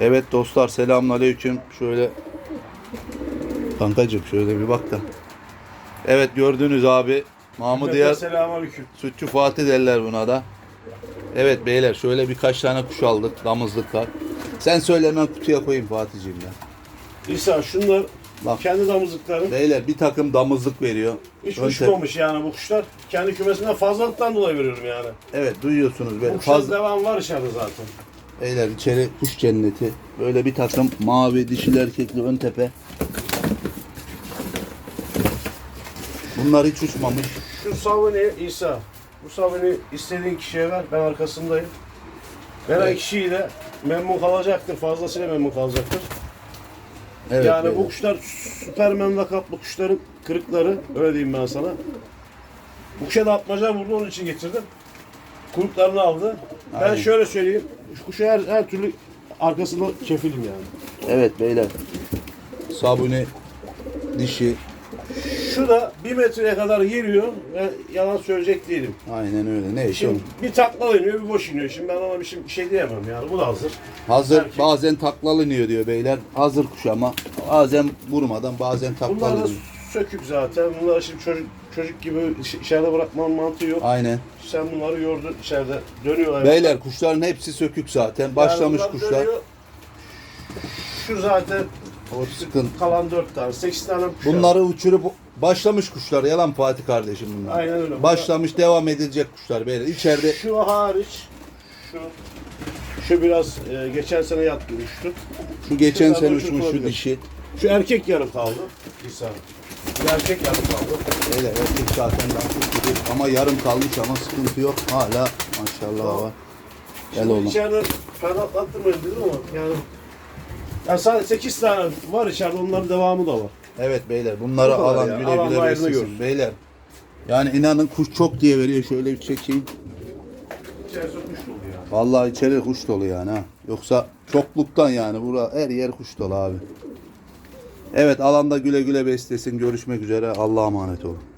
Evet dostlar selamünaleyküm. Şöyle kankacığım şöyle bir bak da. Evet gördünüz abi. Mahmudiye Selamünaleyküm. Sütçü Fatih derler buna da. Evet beyler şöyle birkaç tane kuş aldık. Damızlıklar. Sen söyle hemen kutuya koyayım Fatih'ciğim ya. İsa şunlar Bak. kendi damızlıkları. Beyler bir takım damızlık veriyor. Hiç Ön uçmamış yani bu kuşlar. Kendi kümesinden fazlalıktan dolayı veriyorum yani. Evet duyuyorsunuz Bu böyle kuşlar fazla. devam var içeride zaten. Beyler içeri kuş cenneti. Böyle bir takım mavi dişili erkekli ön tepe. Bunlar hiç uçmamış. Şu savuni İsa. Bu savuni istediğin kişiye ver. Ben arkasındayım. Veren Evet. kişiyi de memnun kalacaktır. Fazlasıyla memnun kalacaktır. Evet, yani beyler. bu kuşlar Süpermen lakaplı kuşların kırıkları. Öyle diyeyim ben sana. Bu kuşa da atmaca vurdu onun için getirdim. Kuruklarını aldı. Ben Aynen. şöyle söyleyeyim. Şu kuşa her, her türlü arkasında kefilim yani. Evet beyler. Sabuni dişi. Şu da bir metreye kadar geliyor ve yalan söyleyecek değilim. Aynen öyle. Ne işi Şimdi bir takla iniyor bir boş iniyor. Şimdi ben ona bir şey, bir şey diyemem yani. Bu da hazır. Hazır Erkek. bazen taklalınıyor diyor beyler. Hazır kuş ama bazen vurmadan bazen Bunlar da taklalınıyor. Sökük zaten. Bunları şimdi çocuk çocuk gibi içeride bırakmanın mantığı yok. Aynen. Sen bunları yordun içeride. Dönüyorlar. Beyler kuşların hepsi sökük zaten. Yani Başlamış bunlar kuşlar. dönüyor. Şu zaten O sıkıntı. kalan dört tane. Sekiz tane kuş var. Bunları uçurup başlamış kuşlar. Yalan Fatih kardeşim bunlar. Aynen öyle. Başlamış devam edilecek kuşlar beyler. İçeride Şu hariç şu şu biraz e, geçen sene yattı uçtu. şu geçen sene uçmuş şu dişi. Şu erkek yarım kaldı. Bir erkek yarım kaldı. Beyler erkek zaten lastik gibi ama yarım kalmış ama sıkıntı yok. Hala maşallah var. Gel Şimdi oğlum. içeride ben atlattırmayın dedim ama yani yani sadece 8 tane var içeride onların devamı da var. Evet beyler bunları Bu kadar alan ya. güle Alan güle ayrını beslesin. görsün. Beyler. Yani inanın kuş çok diye veriyor. Şöyle bir çekeyim. İçerisi kuş dolu yani. Vallahi içeri kuş dolu yani ha. Yoksa çokluktan yani. Bura her yer kuş dolu abi. Evet alanda güle güle beslesin. Görüşmek üzere. Allah'a emanet olun.